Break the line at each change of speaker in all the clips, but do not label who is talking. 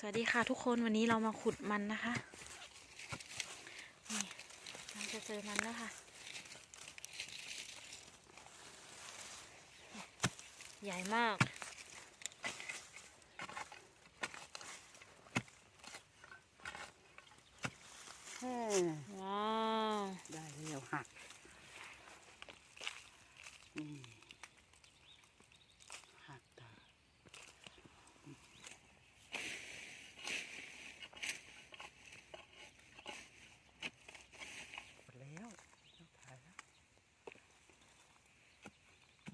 สวัสดีค่ะทุกคนวันนี้เรามาขุดมันนะคะนี่เราจะเจอมันแล้วค่ะ ใหญ่มาก
อืม
ว้าว
ได้แล้วหักนี่หักตาหมดแล้วต้องถ่ายแล้ว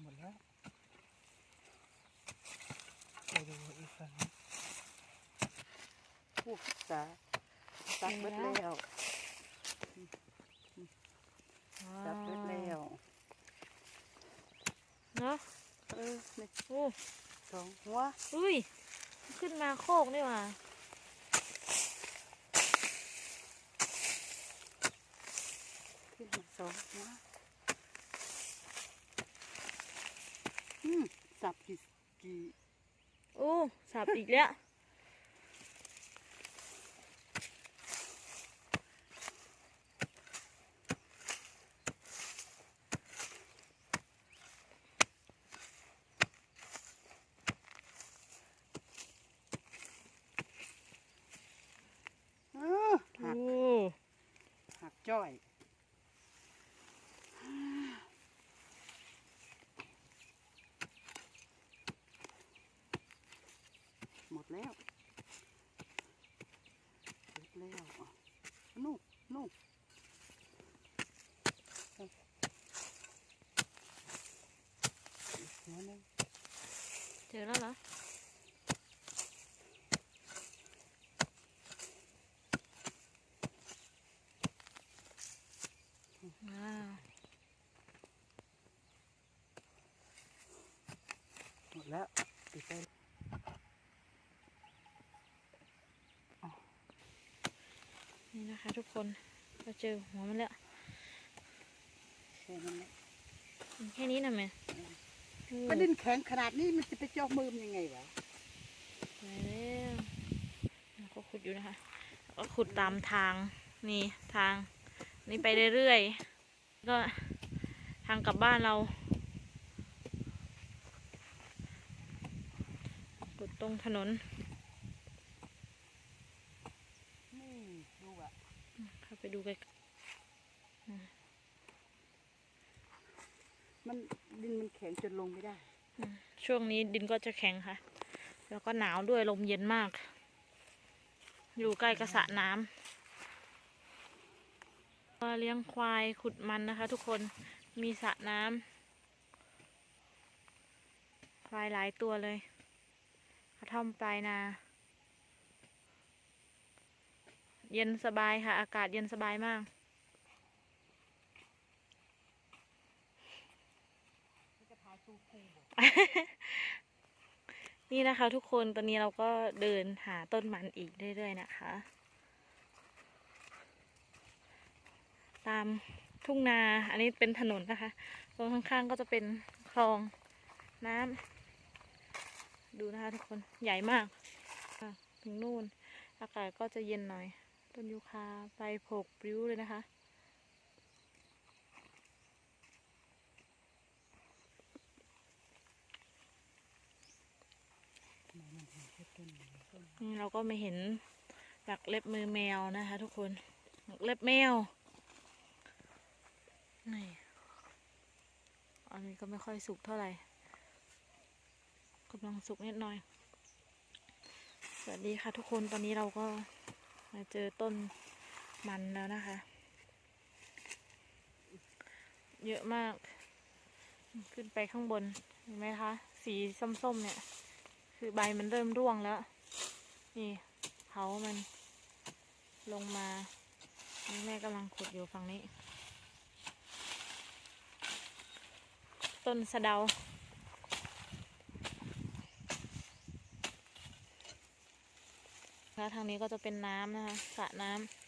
หมดแล้วไปดูอีกฝั่งนี้ พวกสาตักหมดแล้วจับเล็ดแล้ว
เนาะ
เออนี่
โอ้
สองหัว
อุ้ย ขึ้นมาโคกนี่หว่า
ขึ้นมาสองหัวอืมสับกี่กี่
โอ้สับอีกแล้ว
เออหัก
โอ้
หัก จ้อยหมดแล้วหมดแล้วนู่นนู่นเอาอีกหัวนึง
เจอแล้วเหรอ ว้าว
หมดแล้ว ปิดไป
นี่นะคะทุกคนเราเจอหัวมันแล้ว
แค่นั้นแหละ
มีแค่นี้นะแม่โอ้
มันดินแข็งขนาดนี้มันจะไปเจาะมือมันยังไงวะ
ไปแล้วแล้วก็ขุดอยู่นะคะแล้วก็ขุดตามทางนี่ทางนี่ไปเรื่อยๆก็ทางกลับบ้านเรา ขุดต รงถนน
นี่ดูอะ
เข้าไปดูกัน
มันดินมันแข็งจนลงไม่ได้
ช่วงนี้ดินก็จะแข็งค่ะ แล้วก็หนาวด้วยลมเย็นมาก อยู่ใกล้กระสระน้ำก็เลี้ยงควายขุดมันนะคะ ทุกคน มีสระน้ำควายหลายตัวเลยก ระท่อมปลายนา เย็นสบายค่ะ อากาศเย็นสบายมาก นี่นะคะทุกคนตอนนี้เราก็เดินหาต้นมันอีกเรื่อยๆนะคะ ตามทุ่งนา อันนี้เป็นถนนนะคะ ตรงข้างๆก็จะเป็นคลองน้ำ ดูนะคะทุกคนใหญ่มาก ถึงนู่น อากาศก็จะเย็นหน่อย ต้นยูคาใบโผกปลิวเลยนะคะนี่เราก็ไม่เห็นหลักเล็บมือแมวนะคะทุกคนหลักเล็บแมวนี่อันนี้ก็ไม่ค่อยสุกเท่าไหร่ กำลังสุกนิดหน่อย สวัสดีค่ะทุกคนตอนนี้เราก็มาเจอต้นมันแล้วนะคะ เยอะมาก ขึ้นไปข้างบน เห็นไหมคะ สีส้มๆเนี่ย คือใบมันเริ่มร่วงแล้ว นี่เผามันลงมาแม่กำลังขุดอยู่ฝั่งนี้ ต้นสะเดา นะทางนี้ก็จะเป็นน้ำนะคะสระน้ำ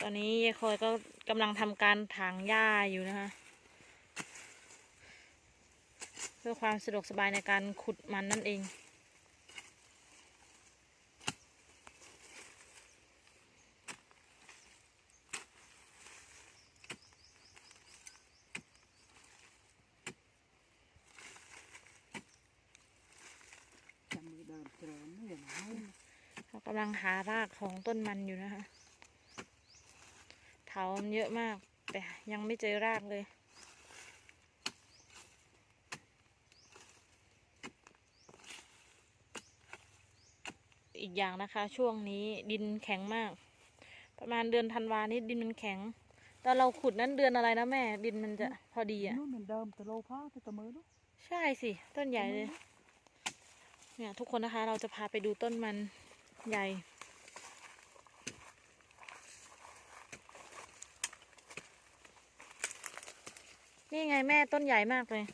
ตอนนี้ยายคอยก็กำลังทำการถางหญ้าอยู่นะคะ เพื่อความสะดวกสบายในการขุดมันนั่นเอง
จำมือ เดินเจริญนี่อย่างน้อยนะ
เรากำลังหารากของต้นมันอยู่นะคะเถามันเยอะมาก แต่ยังไม่เจอรากเลยอีกอย่างนะคะ ช่วงนี้ดินแข็งมาก ประมาณเดือนธันวานี้ดินมันแข็งตอนเราขุดนั้นเดือนอะไรนะแม่ ดินมันจะพอดีอะ
นู่นเหมือนเดิมแต่โลพ้าแต่ตะมือเนาะ
ใช่สิ ต้นใหญ่เลย เนี่ยทุกคนนะคะ เราจะพาไปดูต้นมันใหญ่ นี่ไงแม่ต้นใหญ่มากเลย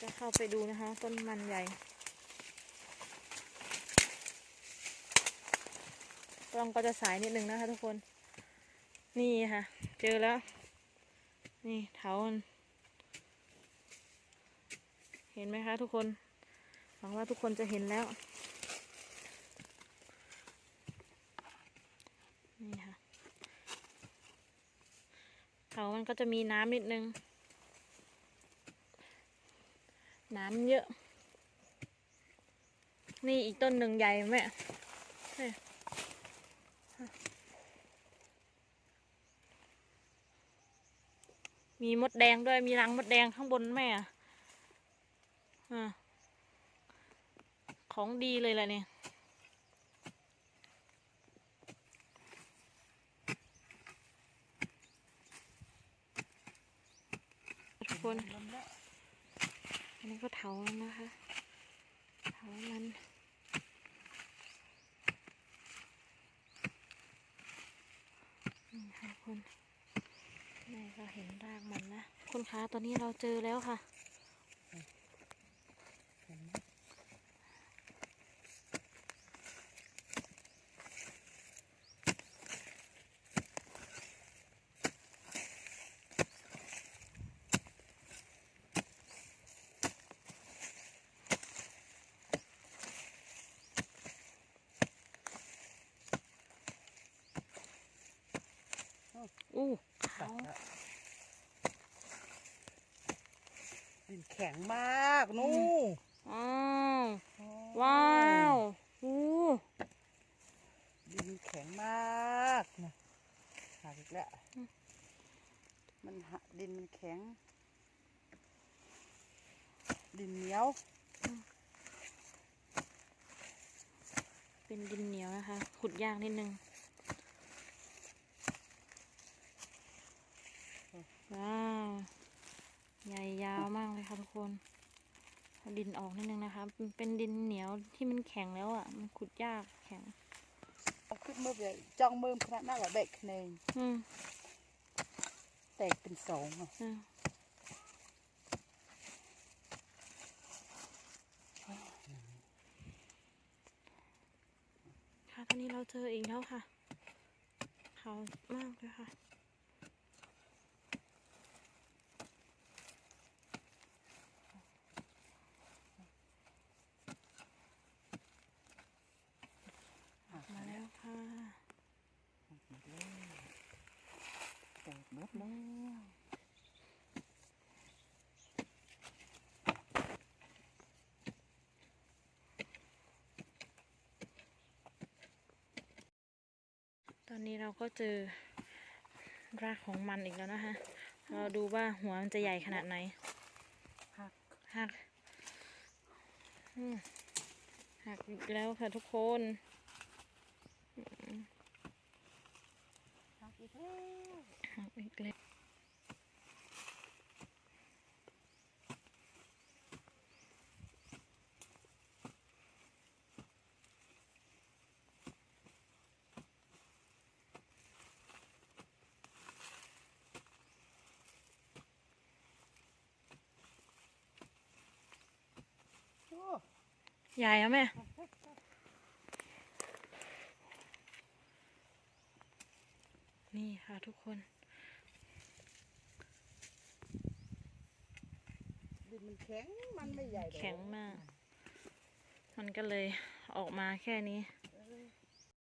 จะเข้าไปดูนะคะ ต้นมันใหญ่กล้องก็จะสายนิดนึงนะคะทุกคน นี่ค่ะ เจอแล้ว นี่เถามัน เห็นไหมคะทุกคนหวังว่าทุกคนจะเห็นแล้ว นี่ค่ะเถามันก็จะมีน้ำนิดนึง น้ำเยอะ นี่อีกต้นหนึ่งใหญ่ไหมนี่มีมดแดงด้วย มีรังมดแดงข้างบนแม่อะอะ ของดีเลยแหละเนี่ยทุกคน อันนี้ก็เถามันนะคะ เถามันนี่ค่ะคุณแม่ก็เห็นรากมันนะ คุณคะตอนนี้เราเจอแล้วค่ะ อู้
ตั
ขาว
ดละดินแข็งมากนู่น
อ้าวว้าวอู้
ดินแข็งมากนะหักอีกแล้วมันหักดินมันแข็ง ดินเหนียว
เป็นดินเหนียวนะคะ ขุดยากนิดนึง ว้าวใหญ่ยาวมากเลยค่ะทุกคนเอาดินออกนิดนึงนะคะมันเป็นดินเหนียวที่มันแข็งแล้วอะ มันขุดยากแข็ง
เอาขึ้นมือใหญ่จ้องมือขนาดนั้นแหละเบกเนง
อืม
แตกเป็นสองอะ
อืมค่ะตอนนี้เราเจออีกแล้วค่ะ ขาวมากเลยค่ะ
หัก
มาแล้วค่ะ
หมดแล้ว ตกหมดแล้ว
ตอนนี้เราก็เจอรากของมันอีกแล้วนะคะ เราดูว่าหัวมันจะใหญ่ขนาดไหน
หัก
หักหักอีกแล้วค่ะทุกคน
หักอีกแล้ว
หักอีกแล้วใหญ่แล้วแม่ นี่ค่ะทุกคน
มันแข็งมันไม่ใหญ่
แข็งมาก มันก็เลยออกมาแค่นี้